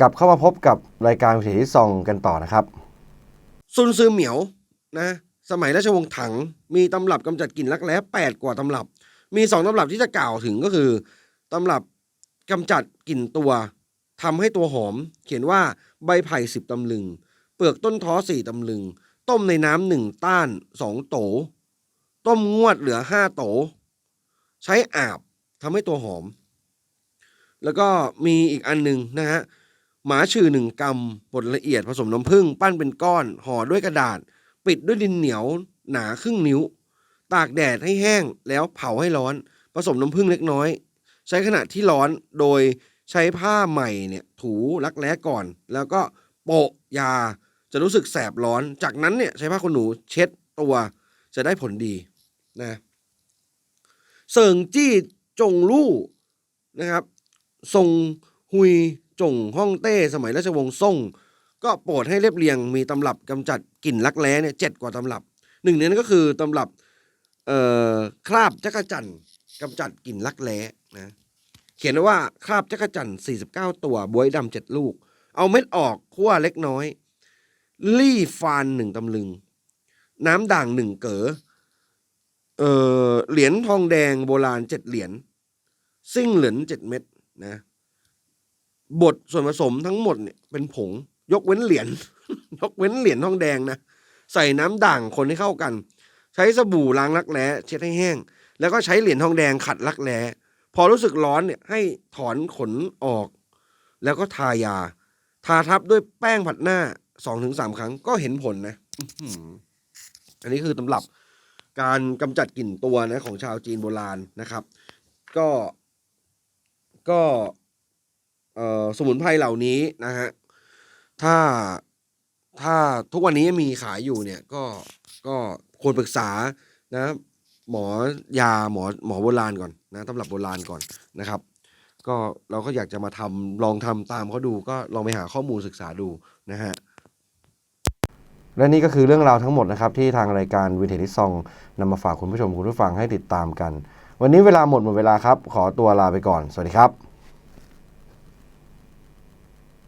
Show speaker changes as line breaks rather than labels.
กลับเข้ามาพบกับรายการวิถีที่ซองกันต่อนะครับ
ซุนซือเหมียวนะ สมัยราชวงศ์ถังมีตำรับกำจัดกลิ่นรักแร้แปดกว่าตำรับ มีสองตำรับที่จะกล่าวถึงก็คือตำรับกำจัดกลิ่นตัวทำให้ตัวหอม เขียนว่าใบไผ่สิบตำลึง เปลือกต้นท้อสี่ตำลึง ต้มในน้ำหนึ่งต้านสองโต ต้มงวดเหลือห้าโต ใช้อาบทำให้ตัวหอม แล้วก็มีอีกอันหนึ่งนะฮะ หมาชื่อหนึ่งกำบดละเอียดผสมน้ำผึ้งปั้นเป็นก้อนห่อด้วยกระดาษ ปิดด้วยดินเหนียวหนาครึ่งนิ้ว ตากแดดให้แห้งแล้วเผาให้ร้อน ผสมน้ำผึ้งเล็กน้อย ใช้ขณะที่ร้อนโดยใช้ผ้าใหม่เนี่ยถูรักแร้ก่อน แล้วก็โปะยาจะรู้สึกแสบร้อน จากนั้นเนี่ยใช้ผ้าขนหนูเช็ดตัว จะได้ผลดีนะเสิงจี้จงลู่นะครับทรงฮุย จงฮ่องเต้สมัยราชวงศ์ซ่ง ก็โปรดให้เรียบเรียงมีตำรับกำจัดกลิ่นรักแร้เนี่ยเจ็ดกว่าตำรับหนึ่งในนั้นก็คือตำรับเอ่อคราบจักรจันกำจัดกลิ่นรักแร้นะเขียนว่าคราบจักรจันทร์49 ตัวบวยดำเจ็ดลูก เอาเม็ดออกคั่วเล็กน้อย ลี่ฟานหนึ่งตำลึง น้ำด่างหนึ่งเก๋อเอ่อเหรียญทองแดงโบราณเจ็ดเหรียญซิ่งเหรียญเจ็ดเม็ดนะ บทส่วนผสมทั้งหมดเนี่ยเป็นผงยกเว้นเหรียญยกเว้นเหรียญทองแดงนะใส่น้ำด่างคนให้เข้ากัน ใช้สบู่ล้างรักแร้เช็ดให้แห้ง แล้วก็ใช้เหรียญทองแดงขัดรักแร้พอรู้สึกร้อนเนี่ยให้ถอนขนออก แล้วก็ทายา ทาทับด้วยแป้งผัดหน้าสองถึงสามครั้งก็เห็นผลนะอันนี้คือตำรับการกำจัดกลิ่นตัวนะของชาวจีนโบราณนะครับ ก็ก็ สมุนไพรเหล่านี้นะฮะถ้าถ้าทุกวันนี้มีขายอยู่เนี่ยก็ก็ควรปรึกษานะหมอยาหมอหมอโบราณก่อนนะตำรับโบราณก่อนนะครับ ก็เราก็อยากจะมาทำลองทำตามเขาดูก็ลองไปหาข้อมูลศึกษาดูนะฮะ
และนี่ก็คือเรื่องราวทั้งหมดนะครับ ที่ทางรายการวิถีที่ซองนำมาฝากคุณผู้ชมคุณผู้ฟังให้ติดตามกัน วันนี้เวลาหมดหมดเวลาครับ ขอตัวลาไปก่อน สวัสดีครับ